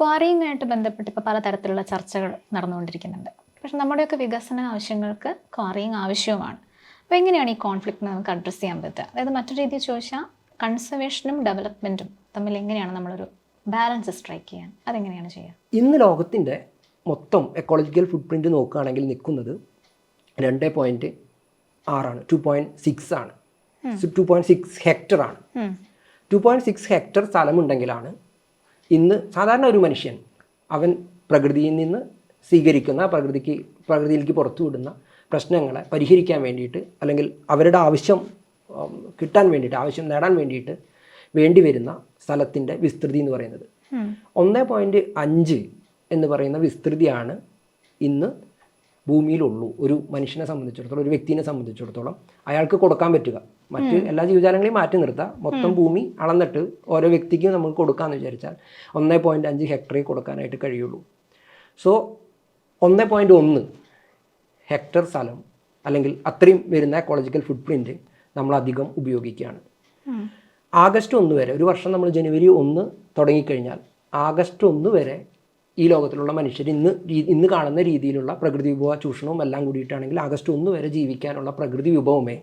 ക്വാറിയുമായിട്ട് ബന്ധപ്പെട്ട് ഇപ്പോൾ പലതരത്തിലുള്ള ചർച്ചകൾ നടന്നുകൊണ്ടിരിക്കുന്നുണ്ട്. പക്ഷെ നമ്മുടെയൊക്കെ വികസന ആവശ്യങ്ങൾക്ക് ക്വാറിയിങ് ആവശ്യവുമാണ്. അപ്പോൾ എങ്ങനെയാണ് ഈ കോൺഫ്ലിക്റ്റ് നമുക്ക് അഡ്രസ്സ് ചെയ്യാൻ പറ്റുക? അതായത് മറ്റൊരു രീതിയിൽ ചോദിച്ചാൽ കൺസർവേഷനും ഡെവലപ്മെന്റും തമ്മിൽ എങ്ങനെയാണ് നമ്മളൊരു ബാലൻസ് സ്ട്രൈക്ക് ചെയ്യാൻ? അതെങ്ങനെയാണ് ചെയ്യുക ഇന്ന് ലോകത്തിന്റെ മൊത്തം എക്കോളജിക്കൽ ഫുട് പ്രിന്റ് നോക്കുകയാണെങ്കിൽ നിൽക്കുന്നത് രണ്ട് പോയിന്റ് ആറാണ് ടു പോയിന്റ് സിക്സ് ആണ്. ടു പോയിന്റ് സിക്സ് ഹെക്ടർ ആണ്. ടു പോയിന്റ് സിക്സ് ഹെക്ടർ സ്ഥലമുണ്ടെങ്കിലാണ് ഇന്ന് സാധാരണ ഒരു മനുഷ്യൻ അവൻ പ്രകൃതിയിൽ നിന്ന് സ്വീകരിക്കുന്ന പ്രകൃതിക്ക് പ്രകൃതിയിലേക്ക് പുറത്തു വിടുന്ന പ്രശ്നങ്ങളെ പരിഹരിക്കാൻ വേണ്ടിയിട്ട് അല്ലെങ്കിൽ അവരുടെ ആവശ്യം കിട്ടാൻ വേണ്ടിയിട്ട് ആവശ്യം നേടാൻ വേണ്ടിയിട്ട് വേണ്ടി വരുന്ന സ്ഥലത്തിന്റെ വിസ്തൃതി എന്ന് പറയുന്നത്. ഒന്ന് പോയിന്റ് അഞ്ച് എന്ന് പറയുന്ന വിസ്തൃതിയാണ് ഇന്ന് ഭൂമിയിലുള്ളൂ. ഒരു മനുഷ്യനെ സംബന്ധിച്ചിടത്തോളം ഒരു വ്യക്തിനെ സംബന്ധിച്ചിടത്തോളം അയാൾക്ക് കൊടുക്കാൻ പറ്റുക. മറ്റ് എല്ലാ ജീവജാലങ്ങളെയും മാറ്റി നിർത്താം. മൊത്തം ഭൂമി അളന്നിട്ട് ഓരോ വ്യക്തിക്കും നമുക്ക് കൊടുക്കാമെന്ന് വിചാരിച്ചാൽ ഒന്നേ പോയിന്റ് അഞ്ച് ഹെക്ടറിൽ കൊടുക്കാനായിട്ട് കഴിയുള്ളൂ. സോ ഒന്നേ പോയിന്റ് ഒന്ന് ഹെക്ടർ സ്ഥലം അല്ലെങ്കിൽ അത്രയും വരുന്ന എക്കോളജിക്കൽ ഫുഡ് പ്രിന്റ് നമ്മൾ അധികം ഉപയോഗിക്കുകയാണ്. ആഗസ്റ്റ് ഒന്ന് വരെ ഒരു വർഷം നമ്മൾ ജനുവരി ഒന്ന് തുടങ്ങിക്കഴിഞ്ഞാൽ ആഗസ്റ്റ് ഒന്ന് വരെ ഈ ലോകത്തിലുള്ള മനുഷ്യർ ഇന്ന് ഇന്ന് കാണുന്ന രീതിയിലുള്ള പ്രകൃതി വിഭവ ചൂഷണവും എല്ലാം കൂടിയിട്ടാണെങ്കിൽ ആഗസ്റ്റ് ഒന്ന് വരെ ജീവിക്കാനുള്ള പ്രകൃതി വിഭവമേ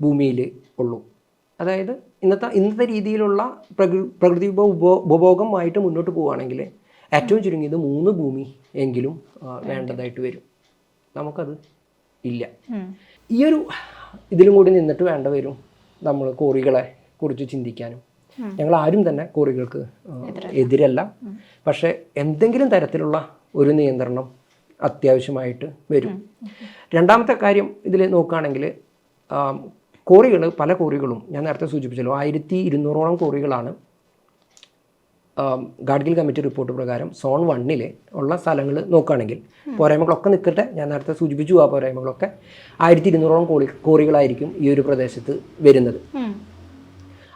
ഭൂമിയിൽ ഉള്ളൂ. അതായത് ഇന്നത്തെ ഇന്നത്തെ രീതിയിലുള്ള പ്രകൃതി പ്രകൃതി വിഭവ ഉപ- ഉപഭോഗമായിട്ട് മുന്നോട്ട് പോവുകയാണെങ്കിൽ ഏറ്റവും ചുരുങ്ങിയത് മൂന്ന് ഭൂമി എങ്കിലും വേണ്ടതായിട്ട് വരും. നമുക്കത് ഇല്ല. ഈ ഒരു ഇതിലും കൂടി നിന്നിട്ട് വേണ്ട വരും നമ്മൾ കോറികളെ കുറിച്ച് ചിന്തിക്കാനും. ഞങ്ങൾ ആരും തന്നെ കോറികൾക്ക് എതിരല്ല. പക്ഷേ എന്തെങ്കിലും തരത്തിലുള്ള ഒരു നിയന്ത്രണം അത്യാവശ്യമായിട്ട് വരും. രണ്ടാമത്തെ കാര്യം ഇതിൽ നോക്കുകയാണെങ്കിൽ കോറികൾ പല കോറികളും ഞാൻ നേരത്തെ സൂചിപ്പിച്ചല്ലോ ആയിരത്തി ഇരുന്നൂറോളം കോറികളാണ് ഗാഡ്ഗിൽ കമ്മിറ്റി റിപ്പോർട്ട് പ്രകാരം സോൺ വണ്ണിൽ ഉള്ള സ്ഥലങ്ങൾ നോക്കുകയാണെങ്കിൽ പോരായ്മകളൊക്കെ നിൽക്കട്ടെ ഞാൻ നേരത്തെ സൂചിപ്പിച്ചു ആ പോരായ്മകളൊക്കെ ആയിരത്തി ഇരുന്നൂറോളം കോറി കോറികളായിരിക്കും ഈ ഒരു പ്രദേശത്ത് വരുന്നത്.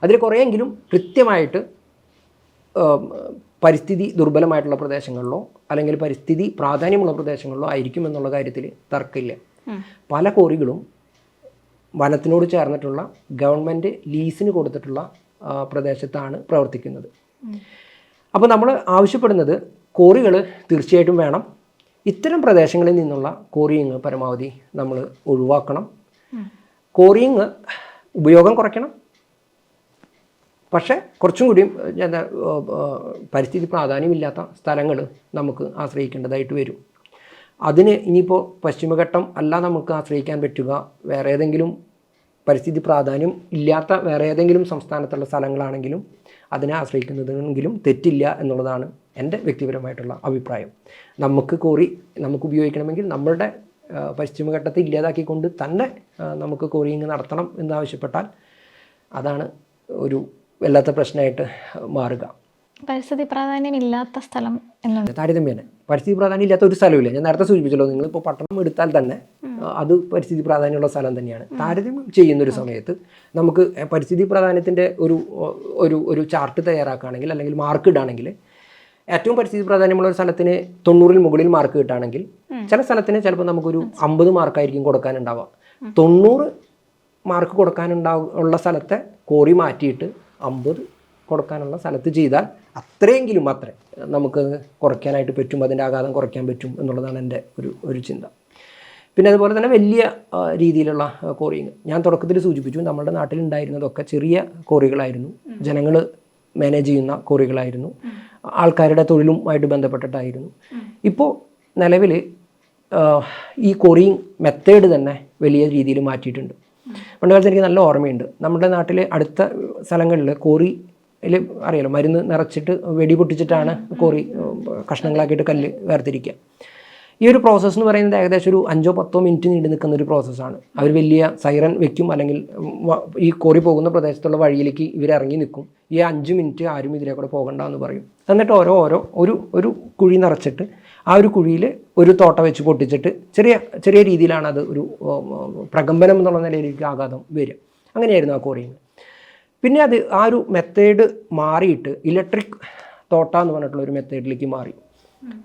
അതിൽ കുറേയെങ്കിലും കൃത്യമായിട്ട് പരിസ്ഥിതി ദുർബലമായിട്ടുള്ള പ്രദേശങ്ങളിലോ അല്ലെങ്കിൽ പരിസ്ഥിതി പ്രാധാന്യമുള്ള പ്രദേശങ്ങളിലോ ആയിരിക്കും എന്നുള്ള കാര്യത്തിൽ തർക്കമില്ല. പല കോറികളും വനത്തിനോട് ചേർന്നിട്ടുള്ള ഗവൺമെന്റ് ലീസിന് കൊടുത്തിട്ടുള്ള പ്രദേശത്താണ് പ്രവർത്തിക്കുന്നത്. അപ്പോൾ നമ്മൾ ആവശ്യപ്പെടുന്നത് കോറികൾ തീർച്ചയായിട്ടും വേണം. ഇത്തരം പ്രദേശങ്ങളിൽ നിന്നുള്ള കോറിയിങ് പരമാവധി നമ്മൾ ഒഴിവാക്കണം. കോറിയിങ് ഉപയോഗം കുറയ്ക്കണം. പക്ഷേ കുറച്ചും കൂടിയും എന്താ പരിസ്ഥിതി പ്രാധാന്യമില്ലാത്ത സ്ഥലങ്ങൾ നമുക്ക് ആശ്രയിക്കേണ്ടതായിട്ട് വരും. അതിന് ഇനിയിപ്പോൾ പശ്ചിമഘട്ടം അല്ല നമുക്ക് ആശ്രയിക്കാൻ പറ്റുക. വേറെ ഏതെങ്കിലും പരിസ്ഥിതി പ്രാധാന്യം ഇല്ലാത്ത വേറെ ഏതെങ്കിലും സംസ്ഥാനത്തുള്ള സ്ഥലങ്ങളാണെങ്കിലും അതിനെ ആശ്രയിക്കുന്നതെങ്കിലും തെറ്റില്ല എന്നുള്ളതാണ് എന്റെ വ്യക്തിപരമായിട്ടുള്ള അഭിപ്രായം. നമുക്ക് കോറി നമുക്ക് ഉപയോഗിക്കണമെങ്കിൽ നമ്മളുടെ പശ്ചിമഘട്ടത്തെ ഇല്ലാതാക്കിക്കൊണ്ട് തന്നെ നമുക്ക് കോറിയിങ് നടത്തണം എന്നാവശ്യപ്പെട്ടാൽ അതാണ് ഒരു വല്ലാത്ത പ്രശ്നമായിട്ട് മാറുക. പരിസ്ഥിതി പ്രാധാന്യം ഇല്ലാത്ത സ്ഥലം താരതമ്യേന. പരിസ്ഥിതി പ്രാധാന്യം ഇല്ലാത്ത ഒരു സ്ഥലമില്ല. ഞാൻ നേരത്തെ സൂചിപ്പിച്ചല്ലോ നിങ്ങൾ ഇപ്പോൾ പട്ടണം എടുത്താൽ തന്നെ അത് പരിസ്ഥിതി പ്രാധാന്യമുള്ള സ്ഥലം തന്നെയാണ്. താരതമ്യം ചെയ്യുന്ന ഒരു സമയത്ത് നമുക്ക് പരിസ്ഥിതി പ്രാധാന്യത്തിന്റെ ഒരു ഒരു ഒരു ചാർട്ട് തയ്യാറാക്കുകയാണെങ്കിൽ അല്ലെങ്കിൽ മാർക്ക് ഇടുകയാണെങ്കിൽ ഏറ്റവും പരിസ്ഥിതി പ്രാധാന്യമുള്ള ഒരു സ്ഥലത്തിന് തൊണ്ണൂറിൽ മുകളിൽ മാർക്ക് കിട്ടുകയാണെങ്കിൽ ചില സ്ഥലത്തിന് ചിലപ്പോൾ നമുക്കൊരു അമ്പത് മാർക്കായിരിക്കും കൊടുക്കാനുണ്ടാവുക. തൊണ്ണൂറ് മാർക്ക് കൊടുക്കാനുണ്ടാവുള്ള സ്ഥലത്തെ കോറി മാറ്റിയിട്ട് അമ്പത് കൊടുക്കാനുള്ള സ്ഥലത്ത് ചെയ്താൽ അത്രയെങ്കിലും അത്ര നമുക്ക് കുറയ്ക്കാനായിട്ട് പറ്റും അതിന്റെ ആഘാതം കുറയ്ക്കാൻ പറ്റും എന്നുള്ളതാണ് എന്റെ ഒരു ഒരു ചിന്ത. പിന്നെ അതുപോലെ തന്നെ വലിയ രീതിയിലുള്ള കോറിങ് ഞാൻ തുടക്കത്തിൽ സൂചിപ്പിച്ചു നമ്മുടെ നാട്ടിലുണ്ടായിരുന്നതൊക്കെ ചെറിയ കോറികളായിരുന്നു ജനങ്ങൾ മാനേജ് ചെയ്യുന്ന കോറികളായിരുന്നു ആൾക്കാരുടെ തൊഴിലുമായിട്ട് ബന്ധപ്പെട്ടിട്ടായിരുന്നു. ഇപ്പോൾ നിലവിൽ ഈ കോറിങ് മെത്തേഡ് തന്നെ വലിയ രീതിയിൽ മാറ്റിയിട്ടുണ്ട്. പണ്ട് കാലത്ത് എനിക്ക് നല്ല ഓർമ്മയുണ്ട്. നമ്മുടെ നാട്ടിലെ അടുത്ത സ്ഥലങ്ങളിൽ കോറി അതിൽ അറിയാലോ മരുന്ന് നിറച്ചിട്ട് വെടി പൊട്ടിച്ചിട്ടാണ് കോറി കഷ്ണങ്ങളാക്കിയിട്ട് കല്ല് വേർതിരിക്കുക ഈ ഒരു പ്രോസസ്സ് എന്ന് പറയുന്നത് ഏകദേശം ഒരു അഞ്ചോ പത്തോ മിനിറ്റ് നീണ്ടു നിൽക്കുന്ന ഒരു പ്രോസസ്സാണ് അവർ വലിയ സൈറൻ വെക്കും അല്ലെങ്കിൽ ഈ കോറി പോകുന്ന പ്രദേശത്തുള്ള വഴിയിലേക്ക് ഇവർ ഇറങ്ങി നിൽക്കും. ഈ അഞ്ച് മിനിറ്റ് ആരും ഇതിലെ കൂടെ പോകണ്ട എന്ന് പറയും. എന്നിട്ട് ഓരോ ഓരോ ഒരു ഒരു കുഴി നിറച്ചിട്ട് ആ ഒരു കുഴിയിൽ ഒരു തോട്ട വെച്ച് പൊട്ടിച്ചിട്ട് ചെറിയ ചെറിയ രീതിയിലാണ് അത് ഒരു പ്രകമ്പനം എന്നുള്ള നിലയിലേക്ക് ആഘാതം വരിക. അങ്ങനെയായിരുന്നു ആ കോറിയിൽ പിന്നെ അത് ആ ഒരു മെത്തേഡ് മാറിയിട്ട് ഇലക്ട്രിക് തോട്ട എന്ന് പറഞ്ഞിട്ടുള്ള ഒരു മെത്തേഡിലേക്ക് മാറി.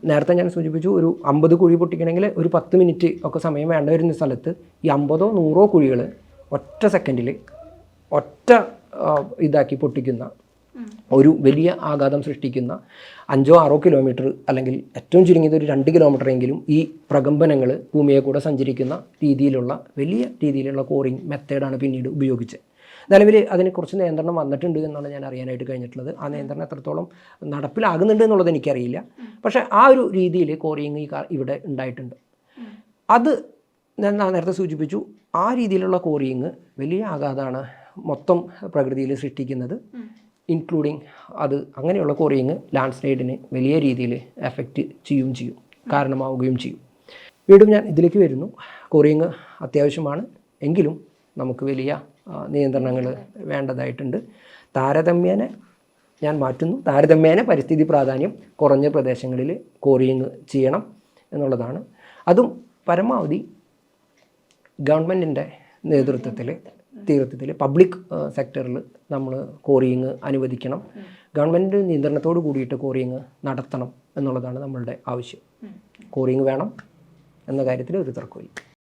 നേരത്തെ ഞാൻ സൂചിപ്പിച്ചു ഒരു അമ്പത് കുഴി പൊട്ടിക്കണമെങ്കിൽ ഒരു പത്ത് മിനിറ്റ് ഒക്കെ സമയം വേണ്ട വരുന്ന സ്ഥലത്ത് ഈ അമ്പതോ നൂറോ കുഴികൾ ഒറ്റ സെക്കൻഡിൽ ഒറ്റ ഇതാക്കി പൊട്ടിക്കുന്ന ഒരു വലിയ ആഘാതം സൃഷ്ടിക്കുന്ന അഞ്ചോ ആറോ കിലോമീറ്റർ അല്ലെങ്കിൽ ഏറ്റവും ചുരുങ്ങിയത് ഒരു രണ്ട് കിലോമീറ്റർ എങ്കിലും ഈ പ്രകമ്പനങ്ങൾ ഭൂമിയെ കൂടെ സഞ്ചരിക്കുന്ന രീതിയിലുള്ള വലിയ രീതിയിലുള്ള കോറിങ് മെത്തേഡാണ് പിന്നീട് ഉപയോഗിച്ചത്. നിലവിൽ കുറച്ച് നിയന്ത്രണം വന്നിട്ടുണ്ട് എന്നാണ് ഞാൻ അറിയാനായിട്ട് കഴിഞ്ഞിട്ടുള്ളത്. ആ നിയന്ത്രണം എത്രത്തോളം നടപ്പിലാകുന്നുണ്ട് എന്നുള്ളത് എനിക്കറിയില്ല. പക്ഷേ ആ ഒരു രീതിയിൽ കോറിങ് ഈ ഇവിടെ ഉണ്ടായിട്ടുണ്ട്. അത് ഞാൻ നേരത്തെ സൂചിപ്പിച്ചു ആ രീതിയിലുള്ള കോറിയിങ് വലിയ ആഘാതമാണ് മൊത്തം പ്രകൃതിയിൽ സൃഷ്ടിക്കുന്നത്. ഇൻക്ലൂഡിങ് അത് അങ്ങനെയുള്ള കോറിയിങ് ലാൻഡ് സ്ലൈഡിന് വലിയ രീതിയിൽ എഫക്റ്റ് ചെയ്യുകയും ചെയ്യും കാരണമാവുകയും ചെയ്യും. വീണ്ടും ഞാൻ ഇതിലേക്ക് വരുന്നു. കോറിയിങ് അത്യാവശ്യമാണ്. എങ്കിലും നമുക്ക് വലിയ നിയന്ത്രണങ്ങൾ വേണ്ടതായിട്ടുണ്ട്. താരതമ്യേന ഞാൻ മാറ്റുന്നു. താരതമ്യേന പരിസ്ഥിതി പ്രാധാന്യം കുറഞ്ഞ പ്രദേശങ്ങളിൽ കോറിയിങ് ചെയ്യണം എന്നുള്ളതാണ്. അതും പരമാവധി ഗവൺമെന്റിന്റെ നേതൃത്വത്തിൽ തീർത്ഥത്തിൽ പബ്ലിക് സെക്ടറിൽ നമ്മൾ കോറിയിങ് അനുവദിക്കണം. ഗവൺമെന്റ് നിയന്ത്രണത്തോട് കൂടിയിട്ട് കോറിയിങ് നടത്തണം എന്നുള്ളതാണ് നമ്മളുടെ ആവശ്യം. കോറിയിങ് വേണം എന്ന കാര്യത്തിൽ ഒരു തർക്കമില്ല